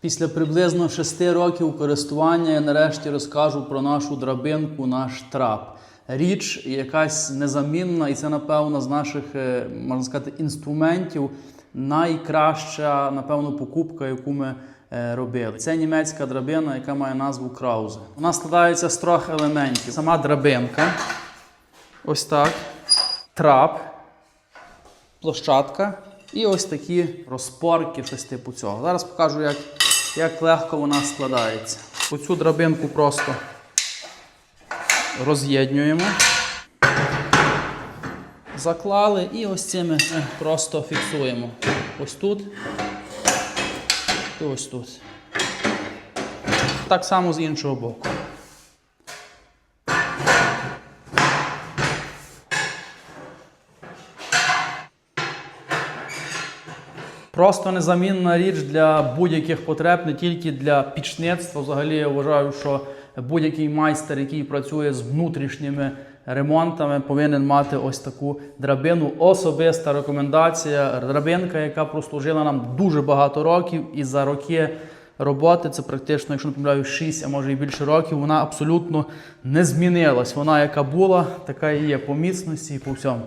Після приблизно 6 років користування я нарешті розкажу про нашу драбинку, наш трап. Річ якась незамінна, і це, напевно, з наших, е, можна сказати, інструментів найкраща, напевно, покупка, яку ми е, робили. Це німецька драбина, яка має назву Краузе. Вона складається з трьох елементів: сама драбинка, ось так, трап, площадка і ось такі розпорки, щось типу цього. Зараз покажу, як, як легко вона складається. Оцю драбинку просто роз'єднуємо. Заклали і ось цими просто фіксуємо. Ось тут і ось тут. Так само з іншого боку. Просто незамінна річ для будь-яких потреб, не тільки для пічництва. Взагалі я вважаю, що будь-який майстер, який працює з внутрішніми ремонтами, повинен мати ось таку драбину. Особиста рекомендація. Драбинка, яка прослужила нам дуже багато років, і за роки роботи, це практично, якщо не помиляю, 6, а може і більше років, вона абсолютно не змінилась. Вона яка була, така і є по міцності і по всьому.